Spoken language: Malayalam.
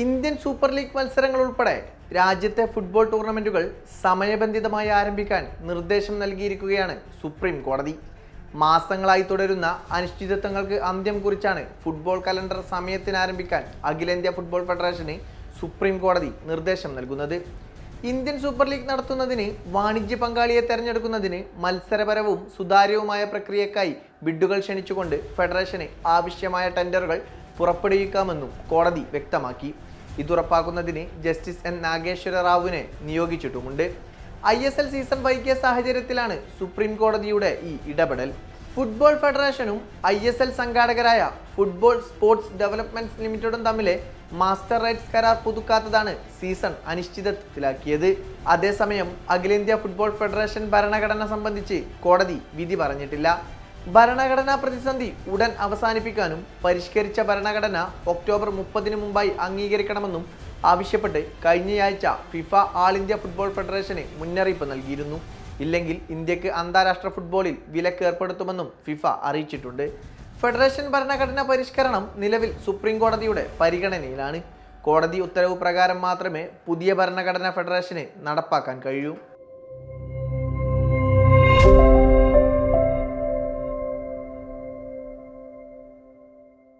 ഇന്ത്യൻ സൂപ്പർ ലീഗ് മത്സരങ്ങൾ ഉൾപ്പെടെ രാജ്യത്തെ ഫുട്ബോൾ ടൂർണമെന്റുകൾ സമയബന്ധിതമായി ആരംഭിക്കാൻ നിർദ്ദേശം നൽകിയിരിക്കുകയാണ് സുപ്രീം കോടതി. മാസങ്ങളായി തുടരുന്ന അനിശ്ചിതത്വങ്ങൾക്ക് അന്ത്യം കുറിച്ചാണ് ഫുട്ബോൾ കലണ്ടർ സമയത്തിന് ആരംഭിക്കാൻ അഖിലേന്ത്യാ ഫുട്ബോൾ ഫെഡറേഷന് സുപ്രീം കോടതി നിർദ്ദേശം നൽകുന്നത്. ഇന്ത്യൻ സൂപ്പർ ലീഗ് നടത്തുന്നതിന് വാണിജ്യ പങ്കാളിയെ തെരഞ്ഞെടുക്കുന്നതിന് മത്സരപരവും സുതാര്യവുമായ പ്രക്രിയക്കായി ബിഡുകൾ ക്ഷണിച്ചുകൊണ്ട് ഫെഡറേഷന് ആവശ്യമായ ടെൻഡറുകൾ പുറപ്പെടുവിക്കാമെന്നും കോടതി വ്യക്തമാക്കി. ഇതുറപ്പാക്കുന്നതിന് ജസ്റ്റിസ് എൻ നാഗേശ്വര റാവുവിനെ നിയോഗിച്ചിട്ടുമുണ്ട്. ഐ എസ് എൽ സീസൺ വൈകിയ സാഹചര്യത്തിലാണ് സുപ്രീം കോടതിയുടെ ഈ ഇടപെടൽ. ഫുട്ബോൾ ഫെഡറേഷനും ഐ എസ് എൽ സംഘാടകരായ ഫുട്ബോൾ സ്പോർട്സ് ഡെവലപ്മെന്റ്സ് ലിമിറ്റഡും തമ്മിലെ മാസ്റ്റർ റൈറ്റ്സ് കരാർ പുതുക്കാത്തതാണ് സീസൺ അനിശ്ചിതത്വത്തിലാക്കിയത്. അതേസമയം അഖിലേന്ത്യാ ഫുട്ബോൾ ഫെഡറേഷൻ ഭരണഘടന സംബന്ധിച്ച് കോടതി വിധി പറഞ്ഞിട്ടില്ല. ഭരണഘടനാ പ്രതിസന്ധി ഉടൻ അവസാനിപ്പിക്കാനും പരിഷ്കരിച്ച ഭരണഘടന ഒക്ടോബർ മുപ്പതിന് മുമ്പായി അംഗീകരിക്കണമെന്നും ആവശ്യപ്പെട്ട് കഴിഞ്ഞയാഴ്ച ഫിഫ ആൾ ഇന്ത്യ ഫുട്ബോൾ ഫെഡറേഷന് മുന്നറിയിപ്പ് നൽകിയിരുന്നു. ഇല്ലെങ്കിൽ ഇന്ത്യയ്ക്ക് അന്താരാഷ്ട്ര ഫുട്ബോളിൽ വിലക്ക് ഏർപ്പെടുത്തുമെന്നും ഫിഫ അറിയിച്ചിട്ടുണ്ട്. ഫെഡറേഷൻ ഭരണഘടനാ പരിഷ്കരണം നിലവിൽ സുപ്രീം കോടതിയുടെ പരിഗണനയിലാണ്. കോടതി ഉത്തരവ് പ്രകാരം മാത്രമേ പുതിയ ഭരണഘടനാ ഫെഡറേഷന് നടപ്പാക്കാൻ കഴിയൂ.